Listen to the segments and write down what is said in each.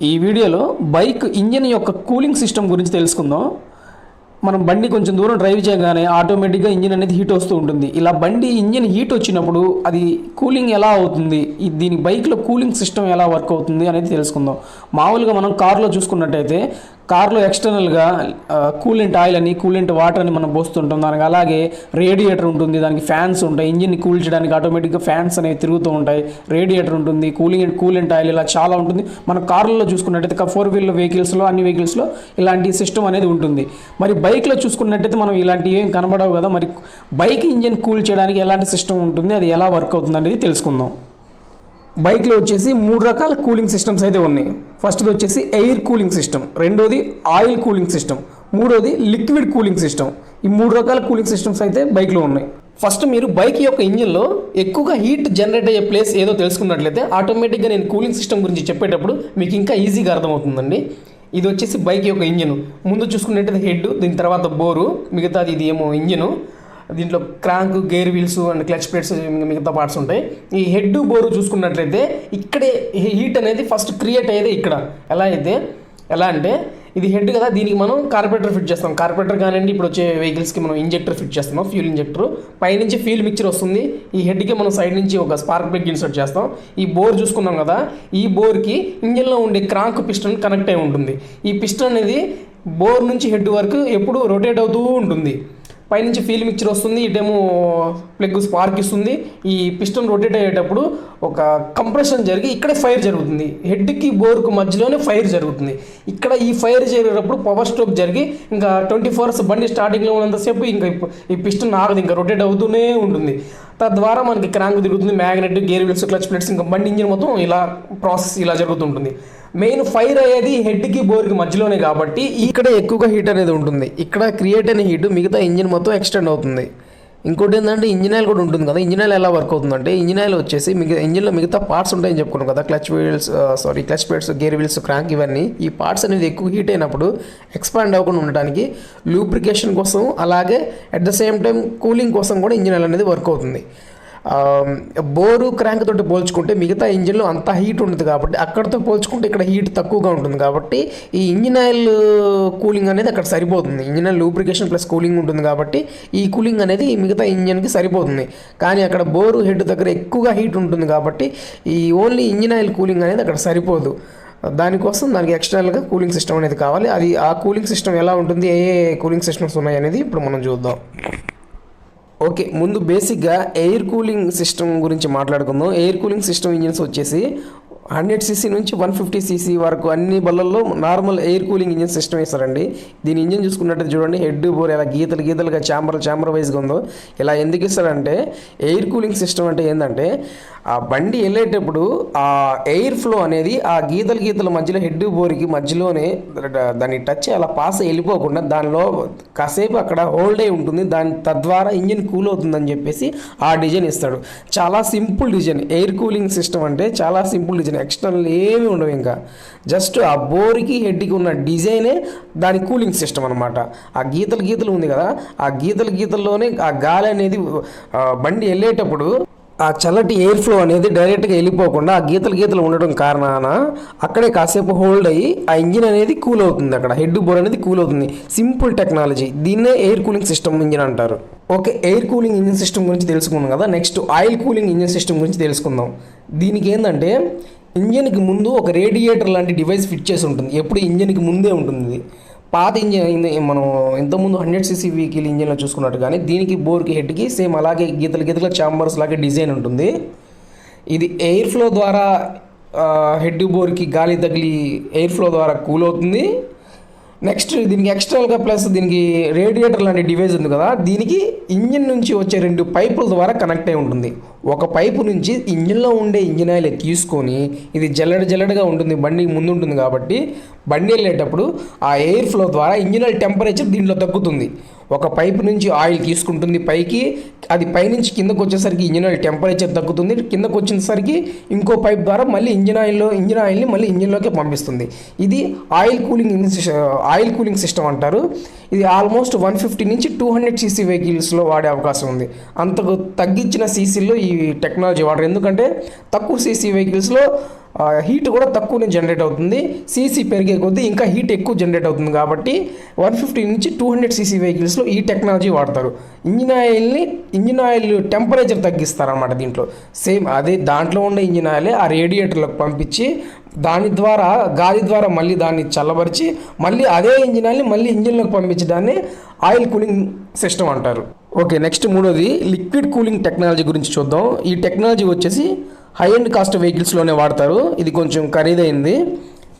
ఈ వీడియోలో bike engine యొక్క కూలింగ్ సిస్టమ్ గురించి తెలుసుకుందాం. మనం బండి కొంచెం దూరం డ్రైవ్ చేయగానే ఆటోమేటిక్గా ఇంజిన్ అనేది హీట్ వస్తూ ఉంటుంది. ఇలా బండి ఇంజిన్ హీట్ వచ్చినప్పుడు అది కూలింగ్ ఎలా అవుతుంది? దీని బైక్లో కూలింగ్ సిస్టమ్ ఎలా వర్క్ అవుతుంది అనేది తెలుసుకుందాం. మామూలుగా మనం కార్లో చూసుకున్నట్టయితే కార్లో ఎక్స్టర్నల్గా కూలెంట్ ఆయిల్ అని కూలెంట్ వాటర్ అని మనం పోస్తుంటాం. దానికి అలాగే రేడియేటర్ ఉంటుంది. దానికి ఫ్యాన్స్ ఉంటాయి. ఇంజిన్ కూల్ చేయడానికి ఆటోమేటిక్గా ఫ్యాన్స్ అనేవి తిరుగుతూ ఉంటాయి. రేడియేటర్ ఉంటుంది. కూలింగ్ కూలెంట్ ఆయిల్ ఇలా చాలా ఉంటుంది. మన కార్లలో చూసుకున్నట్టయితే ఫోర్ వీలర్ వెహికల్స్లో అన్ని వెహికల్స్లో ఇలాంటి సిస్టమ్ అనేది ఉంటుంది. మరి బైక్లో చూసుకున్నట్టయితే మనం ఇలాంటివి ఏం కనబడవు కదా. మరి బైక్ ఇంజిన్ కూల్ చేయడానికి ఎలాంటి సిస్టమ్ ఉంటుంది? అది ఎలా వర్క్ అవుతుంది అనేది తెలుసుకుందాం. బైక్లో వచ్చేసి మూడు రకాల కూలింగ్ సిస్టమ్స్ అయితే ఉన్నాయి. ఫస్ట్ది వచ్చేసి ఎయిర్ కూలింగ్ సిస్టమ్ రెండోది ఆయిల్ కూలింగ్ సిస్టమ్ మూడోది లిక్విడ్ కూలింగ్ సిస్టమ్. ఈ మూడు రకాల కూలింగ్ సిస్టమ్స్ అయితే బైక్లో ఉన్నాయి. ఫస్ట్ మీరు బైక్ యొక్క ఇంజిన్లో ఎక్కువగా హీట్ జనరేట్ అయ్యే ప్లేస్ ఏదో తెలుసుకున్నట్లయితే ఆటోమేటిక్గా నేను కూలింగ్ సిస్టమ్ గురించి చెప్పేటప్పుడు మీకు ఇంకా ఈజీగా అర్థమవుతుందండి. ఇది వచ్చేసి బైక్ యొక్క ఇంజిన్. ముందు చూసుకున్నట్టయితే హెడ్ దీని తర్వాత బోరు మిగతాది ఇది ఏమో ఇంజిన్. దీంట్లో crank gear wheels and clutch plates మిగతా పార్ట్స్ ఉంటాయి. ఈ హెడ్ బోరు చూసుకున్నట్లయితే ఇక్కడే హీట్ అనేది ఫస్ట్ క్రియేట్ అయ్యేది ఇక్కడ. ఎలా అయితే? ఎలా అంటే ఇది హెడ్ కదా దీనికి మనం కార్పొరేటర్ ఫిట్ చేస్తాం. కార్పొరేటర్ కానివ్వండి ఇప్పుడు వచ్చే వెహికల్స్కి మనం ఇంజెక్టర్ ఫిట్ చేస్తున్నాం ఫ్యూల్ ఇంజెక్టర్ పైనుంచి ఫ్యూల్ మిక్చర్ వస్తుంది. ఈ హెడ్కి మనం సైడ్ నుంచి ఒక స్పార్క్ బ్రేక్ ఇన్సర్ట్ చేస్తాం. ఈ బోర్ చూసుకున్నాం కదా ఈ బోర్కి ఇంజిన్లో ఉండే క్రాంక్ పిస్టన్ కనెక్ట్ అయి ఉంటుంది. ఈ పిస్టన్ అనేది బోర్ నుంచి హెడ్ వరకు ఎప్పుడు రొటేట్ అవుతూ ఉంటుంది. పైనుంచి ఫీల్ మిక్చర్ వస్తుంది ఇటేమో ప్లగ్ స్పార్క్ ఇస్తుంది. ఈ పిస్టన్ రొటేట్ అయ్యేటప్పుడు ఒక కంప్రెషన్ జరిగి ఇక్కడే ఫైర్ జరుగుతుంది. హెడ్కి బోర్కు మధ్యలోనే ఫైర్ జరుగుతుంది. ఇక్కడ ఈ ఫైర్ జరిగేటప్పుడు పవర్ స్ట్రోక్ జరిగి ఇంకా ట్వంటీ ఫోర్స్ బండి స్టార్టింగ్లో ఉన్నంతసేపు ఇంకా ఈ పిస్టన్ ఆగదు ఇంకా రొటేట్ అవుతూనే ఉంటుంది. తద్వారా మనకి క్రాంక్ తిరుగుతుంది magnet gear wheels clutch plates ఇంకా బండి ఇంజిన్ మొత్తం ఇలా ప్రాసెస్ ఇలా జరుగుతుంటుంది. మెయిన్ ఫైర్ అయ్యేది హెడ్కి బోర్కి మధ్యలోనే కాబట్టి ఇక్కడ ఎక్కువగా హీట్ అనేది ఉంటుంది. ఇక్కడ క్రియేట్ అయిన హీట్ మిగతా ఇంజిన్ మొత్తం ఎక్స్టెండ్ అవుతుంది. ఇంకోటి ఏంటంటే ఇంజిన్ ఆయిల్ కూడా ఉంటుంది కదా ఇంజిన్ ఆయిల్ ఎలా వర్క్ అవుతుందంటే ఇంజిన్ ఆయిల్ వచ్చేసి మిగతా ఇంజిన్లో మిగతా పార్ట్స్ ఉంటాయని చెప్పుకున్నాం కదా clutch wheels sorry clutch plates gear wheels crank ఇవన్నీ ఈ పార్ట్స్ అనేది ఎక్కువ హీట్ అయినప్పుడు ఎక్స్పాండ్ అవ్వకుండా ఉండడానికి లూబ్రికేషన్ కోసం అలాగే at the same time cooling కోసం కూడా ఇంజిన్ ఆయిల్ అనేది వర్క్ అవుతుంది. బోరు క్రాంక్ తోటి పోల్చుకుంటే మిగతా ఇంజిన్లో అంత హీట్ ఉంటుంది కాబట్టి అక్కడతో పోల్చుకుంటే ఇక్కడ హీట్ తక్కువగా ఉంటుంది కాబట్టి ఈ ఇంజిన్ ఆయిల్ కూలింగ్ అనేది అక్కడ సరిపోతుంది. Engine oil lubrication plus cooling ఉంటుంది కాబట్టి ఈ కూలింగ్ అనేది మిగతా ఇంజిన్కి సరిపోతుంది. కానీ అక్కడ బోరు హెడ్ దగ్గర ఎక్కువగా హీట్ ఉంటుంది కాబట్టి ఈ ఓన్లీ ఇంజిన్ ఆయిల్ కూలింగ్ అనేది అక్కడ సరిపోదు. దానికోసం దానికి ఎక్స్టర్నల్గా కూలింగ్ సిస్టమ్ అనేది కావాలి. అది ఆ కూలింగ్ సిస్టమ్ ఎలా ఉంటుంది ఏ ఏ కూలింగ్ సిస్టమ్స్ ఉన్నాయి అనేది ఇప్పుడు మనం చూద్దాం. ఓకే ముందు బేసిక్గా ఎయిర్ కూలింగ్ సిస్టమ్ గురించి మాట్లాడుకుందాం. ఎయిర్ కూలింగ్ సిస్టమ్ ఇంజిన్స్ వచ్చేసి హండ్రెడ్ సీసీ నుంచి వన్ ఫిఫ్టీ సీసీ వరకు అన్ని బల్లల్లో normal air cooling engine system వేస్తారండి దీని ఇంజిన్ చూసుకున్నట్టు చూడండి హెడ్ బోర్ ఇలా గీతలు గీతలుగా చాంబర్ చాంబర్ వైజ్గా ఉందో ఇలా ఎందుకు ఇస్తారంటే ఎయిర్ కూలింగ్ సిస్టమ్ అంటే ఏంటంటే ఆ బండి వెళ్ళేటప్పుడు ఆ ఎయిర్ ఫ్లో అనేది ఆ గీతల గీతల మధ్యలో హెడ్ బోర్కి మధ్యలోనే దాన్ని టచ్ అలా పాస్ వెళ్ళిపోకుండా దానిలో కాసేపు అక్కడ హోల్డ్ అయి ఉంటుంది. దాని తద్వారా ఇంజిన్ కూల్ అవుతుందని చెప్పేసి ఆ డిజైన్ ఇస్తాడు. చాలా simple design. Air cooling system అంటే చాలా సింపుల్ డిజైన్. ఎక్స్టర్నల్ ఏమీ ఉండవు ఇంకా. జస్ట్ ఆ బోర్కి హెడ్కి ఉన్న డిజైనే దాని కూలింగ్ సిస్టమ్ అనమాట ఆ గీతలు గీతలు ఉంది కదా ఆ గీతల గీతల్లోనే ఆ గాలి అనేది బండి వెళ్ళేటప్పుడు ఆ చల్లటి ఎయిర్ ఫ్లో అనేది డైరెక్ట్గా వెళ్ళిపోకుండా ఆ గీతలు గీతలు ఉండడం కారణాన అక్కడే కాసేపు హోల్డ్ అయ్యి ఆ ఇంజిన్ అనేది కూల్ అవుతుంది అక్కడ. హెడ్ బోర్ అనేది కూల్ అవుతుంది. సింపుల్ టెక్నాలజీ దీన్నే ఎయిర్ కూలింగ్ సిస్టమ్ ఇంజిన్ అంటారు. Okay air cooling engine system గురించి తెలుసుకున్నాం కదా. Next oil cooling engine system గురించి తెలుసుకుందాం. దీనికి ఏంటంటే ఇంజిన్కి ముందు ఒక రేడియేటర్ లాంటి డివైస్ ఫిట్ చేసి ఉంటుంది. ఎప్పుడు ఇంజిన్కి ముందే ఉంటుంది పాత ఇంజిన్ మనం ఇంతకుముందు హండ్రెడ్ సీసీ వెహికల్ ఇంజిన్లో చూసుకున్నట్టు కానీ దీనికి బోర్కి హెడ్కి సేమ్ అలాగే గీతలు గీతల చాంబర్స్ లాగే డిజైన్ ఉంటుంది. ఇది ఎయిర్ ఫ్లో ద్వారా హెడ్ బోర్కి గాలి తగిలి ఎయిర్ ఫ్లో ద్వారా కూల్ అవుతుంది. నెక్స్ట్ దీనికి ఎక్స్ట్రాల్గా ప్లస్ దీనికి రేడియేటర్ లాంటి డివైస్ ఉంది కదా దీనికి ఇంజిన్ నుంచి వచ్చే రెండు పైపుల ద్వారా కనెక్ట్ అయి ఉంటుంది. ఒక పైపు నుంచి ఇంజిన్లో ఉండే ఇంజిన్ ఆయిల్ తీసుకొని ఇది జల్లడ జల్లడగా ఉంటుంది బండి ముందు ఉంటుంది కాబట్టి బండి వెళ్ళేటప్పుడు ఆ ఎయిర్ ఫ్లో ద్వారా ఇంజిన్ ఆయిల్ టెంపరేచర్ దీంట్లో తగ్గుతుంది. ఒక పైపు నుంచి ఆయిల్ తీసుకుంటుంది పైకి అది పైనుంచి కిందకు వచ్చేసరికి ఇంజిన్ ఆయిల్ టెంపరేచర్ తగ్గుతుంది. కిందకు వచ్చేసరికి ఇంకో పైప్ ద్వారా మళ్ళీ ఇంజిన్ ఆయిల్లో ఇంజిన్ ఆయిల్ని మళ్ళీ ఇంజిన్లోకి పంపిస్తుంది. ఇది oil cooling oil cooling system అంటారు. ఇది ఆల్మోస్ట్ వన్ ఫిఫ్టీ నుంచి టూ హండ్రెడ్ సీసీ వెహికల్స్లో వాడే అవకాశం ఉంది. అంతకు తగ్గించిన సీసీలో ఈ టెక్నాలజీ వాడరు. ఎందుకంటే తక్కువ సీసీ వెహికల్స్లో హీట్ కూడా తక్కువనే జనరేట్ అవుతుంది. సీసీ పెరిగే కొద్దీ ఇంకా హీట్ ఎక్కువ జనరేట్ అవుతుంది కాబట్టి వన్ ఫిఫ్టీ నుంచి టూ హండ్రెడ్ సీసీ వెహికల్స్లో ఈ టెక్నాలజీ వాడతారు. ఇంజిన్ ఆయిల్ని ఇంజిన్ ఆయిల్ టెంపరేచర్ తగ్గిస్తారనమాట దీంట్లో. సేమ్ అదే దాంట్లో ఉండే ఇంజిన్ ఆయిలే ఆ రేడియేటర్లకు పంపించి దాని ద్వారా గాలి ద్వారా మళ్ళీ దాన్ని చల్లబరిచి మళ్ళీ అదే ఇంజిన్ మళ్ళీ ఇంజిన్లోకి పంపించడాన్ని ఆయిల్ కూలింగ్ సిస్టమ్ అంటారు. ఓకే నెక్స్ట్ మూడోది లిక్విడ్ కూలింగ్ టెక్నాలజీ గురించి చూద్దాం. ఈ టెక్నాలజీ వచ్చేసి హై అండ్ కాస్ట్ వెహికల్స్లోనే వాడతారు. ఇది కొంచెం ఖరీదైంది.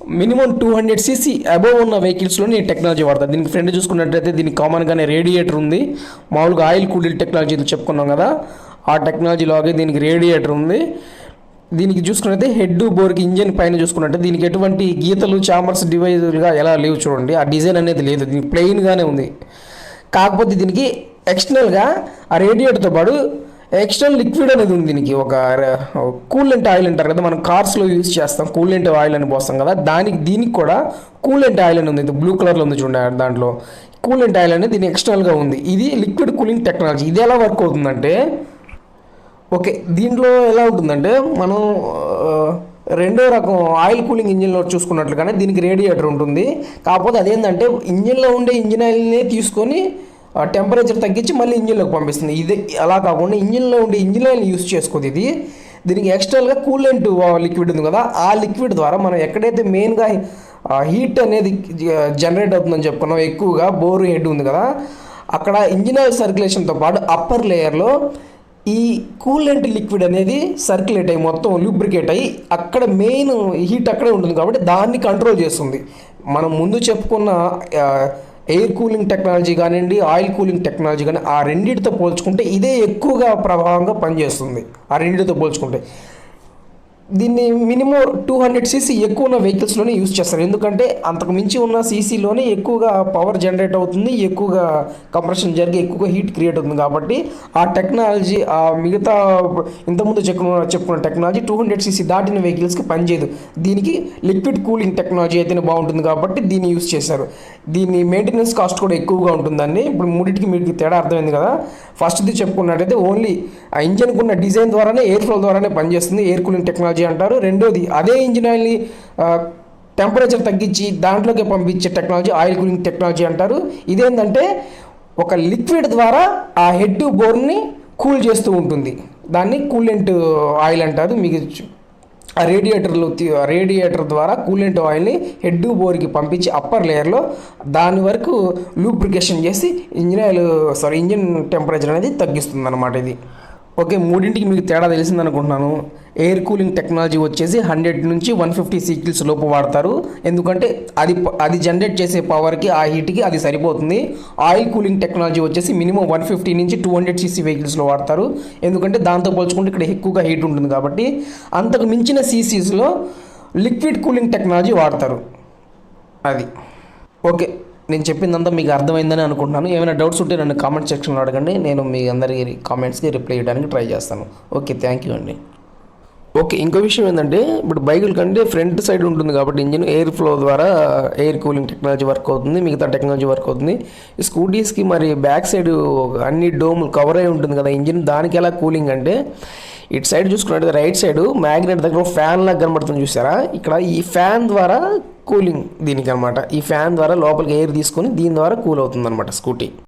Minimum two hundred CC above ఉన్న వెహికల్స్లోనే ఈ టెక్నాలజీ వాడతారు. దీనికి ఫ్రెండ్ చూసుకున్నట్టయితే దీనికి కామన్గానే రేడియేటర్ ఉంది. మామూలుగా ఆయిల్ కూలింగ్ టెక్నాలజీ చెప్పుకున్నాం కదా. ఆ టెక్నాలజీలోగే దీనికి రేడియేటర్ ఉంది. దీనికి చూసుకున్నట్టే హెడ్ బోర్కి ఇంజన్ పైన చూసుకున్నట్టే దీనికి ఎటువంటి గీతలు చామర్స్ డివైజులుగా ఎలా లేవు చూడండి. ఆ డిజైన్ అనేది లేదు. దీనికి ప్లెయిన్గానే ఉంది. కాకపోతే దీనికి ఎక్స్టర్నల్గా ఆ రేడియేటర్తో పాటు ఎక్స్టర్నల్ లిక్విడ్ అనేది ఉంది దీనికి. ఒక కూలెంట్ ఆయిల్ అంటారు కదా మనం కార్స్లో యూజ్ చేస్తాం. కూలెంట్ ఆయిల్ అని పోస్తాం కదా. దానికి దీనికి కూడా కూలెంట్ ఆయిల్ అని ఉంది. బ్లూ కలర్లో ఉంది చూడండి దాంట్లో. కూలెంట్ ఆయిల్ అనేది దీని ఎక్స్టర్నల్గా ఉంది. ఇది లిక్విడ్ కూలింగ్ టెక్నాలజీ ఇది ఎలా వర్క్ అవుతుందంటే ఓకే దీంట్లో ఎలా ఉంటుందంటే మనం రెండో రకం ఆయిల్ కూలింగ్ ఇంజిన్లో చూసుకున్నట్లుగానే దీనికి రేడియేటర్ ఉంటుంది. కాకపోతే అదేంటంటే ఇంజిన్లో ఉండే ఇంజిన్ ఆయిల్ని తీసుకొని టెంపరేచర్ తగ్గించి మళ్ళీ ఇంజిన్లోకి పంపిస్తుంది. ఇది అలా కాకుండా ఇంజిన్లో ఉండే ఇంజిన్ ఆయిల్ని యూస్ చేసుకోదు ఇది. దీనికి ఎక్స్టర్నల్గా కూలెంట్ లిక్విడ్ ఉంది కదా ఆ లిక్విడ్ ద్వారా మనం ఎక్కడైతే మెయిన్గా హీట్ అనేది జనరేట్ అవుతుందని చెప్పుకున్నాం ఎక్కువగా బోర్ హెడ్ ఉంది కదా అక్కడ ఇంజిన్ ఆయిల్ సర్క్యులేషన్తో పాటు అప్పర్ లేయర్లో ఈ కూలెంట్ లిక్విడ్ అనేది సర్క్యులేట్ అయ్యి మొత్తం లూబ్రికేట్ అయ్యి అక్కడ మెయిన్ హీట్ అక్కడే ఉంటుంది కాబట్టి దాన్ని కంట్రోల్ చేస్తుంది. మనం ముందు చెప్పుకున్న ఎయిర్ కూలింగ్ టెక్నాలజీ కానివ్వండి ఆయిల్ కూలింగ్ టెక్నాలజీ కానీ ఆ రెండింటితో పోల్చుకుంటే ఇదే ఎక్కువగా ప్రభావంగా పనిచేస్తుంది. ఆ రెండింటితో పోల్చుకుంటే. దీన్ని మినిమం టూ హండ్రెడ్ సీసీ ఎక్కువ ఉన్న వెహికల్స్లోనే యూజ్ చేస్తారు. ఎందుకంటే అంతకు మించి ఉన్న సీసీలోనే ఎక్కువగా పవర్ జనరేట్ అవుతుంది ఎక్కువగా కంప్రెషన్ జరిగి ఎక్కువగా హీట్ క్రియేట్ అవుతుంది కాబట్టి ఆ టెక్నాలజీ ఆ మిగతా ఇంతకుముందు చెప్పుకున్న చెప్పుకున్న టెక్నాలజీ టూ హండ్రెడ్ సీసీ దాటిన వెహికల్స్కి పనిచేయదు దీనికి లిక్విడ్ కూలింగ్ టెక్నాలజీ అయితేనే బాగుంటుంది కాబట్టి దీన్ని యూజ్ చేశారు. దీని మెయింటెనెన్స్ కాస్ట్ కూడా ఎక్కువగా ఉంటుందండి. ఇప్పుడు మూడింటికి మీకు తేడా అర్థమైంది కదా. ఫస్ట్ది చెప్పుకున్నట్టయితే ఓన్లీ ఆ ఇంజన్కి ఉన్న డిజైన్ ద్వారానే ఎయిర్ ఫ్లో ద్వారానే పనిచేస్తుంది. ఎయిర్ కూలింగ్ టెక్నాలజీ అంటారు. రెండోది అదే ఇంజిన్ ఆయిల్ని టెంపరేచర్ తగ్గించి దాంట్లోకి పంపించే టెక్నాలజీ ఆయిల్ కూలింగ్ టెక్నాలజీ అంటారు. ఇదేంటంటే ఒక లిక్విడ్ ద్వారా ఆ హెడ్ బోర్ని కూల్ చేస్తూ ఉంటుంది. దాన్ని కూలెంట్ ఆయిల్ అంటారు. మీకు ఆ రేడియేటర్లో రేడియేటర్ ద్వారా కూలెంట్ ఆయిల్ని హెడ్ బోర్కి పంపించి అప్పర్ లేయర్లో దాని వరకు లూబ్రికేషన్ చేసి engine oil sorry engine temperature అనేది తగ్గిస్తుంది అనమాట ఇది. ఓకే మూడింటికి మీకు తేడా తెలిసింది అనుకుంటున్నాను ఎయిర్ కూలింగ్ టెక్నాలజీ వచ్చేసి హండ్రెడ్ నుంచి వన్ ఫిఫ్టీ సీకిల్స్ లోపు వాడతారు. ఎందుకంటే అది ప- అది జనరేట్ చేసే పవర్కి ఆ హీట్కి అది సరిపోతుంది. ఆయిల్ కూలింగ్ టెక్నాలజీ వచ్చేసి మినిమం వన్ ఫిఫ్టీ నుంచి టూ హండ్రెడ్ సీసీ వెహికల్స్లో వాడతారు. ఎందుకంటే దాంతో పోల్చుకుంటే ఇక్కడ ఎక్కువగా హీట్ ఉంటుంది కాబట్టి. అంతకు మించిన సీసీస్లో లిక్విడ్ కూలింగ్ టెక్నాలజీ వాడతారు. అది. ఓకే. నేను చెప్పిందంతా మీకు అర్థమైందని అనుకుంటున్నాను. ఏమైనా డౌట్స్ ఉంటే నన్ను కామెంట్ సెక్షన్లో అడగండి. నేను మీ అందరి కామెంట్స్కి రిప్లై చేయడానికి ట్రై చేస్తాను. ఓకే థ్యాంక్ యూ అండి. ఓకే ఇంకో విషయం ఏంటంటే ఇప్పుడు బైకుల కంటే ఫ్రంట్ సైడ్ ఉంటుంది కాబట్టి ఇంజిన్ ఎయిర్ ఫ్లో ద్వారా ఎయిర్ కూలింగ్ టెక్నాలజీ వర్క్ అవుతుంది మిగతా టెక్నాలజీ వర్క్ అవుతుంది. స్కూటీస్కి మరి బ్యాక్ సైడ్ అన్ని డోములు కవర్ అయి ఉంటుంది కదా ఇంజిన్ దానికి ఎలా కూలింగ్ అంటే ఇటు సైడ్ చూసుకున్నట్టు రైట్ సైడ్ మ్యాగ్నెట్ దగ్గర ఫ్యాన్ లాగా కనబడుతుంది చూసారా? ఇక్కడ ఈ ఫ్యాన్ ద్వారా కూలింగ్ దీనికి అనమాట ఈ ఫ్యాన్ ద్వారా లోపలికి ఎయిర్ తీసుకొని దీని ద్వారా కూల్ అవుతుంది అనమాట స్కూటీ.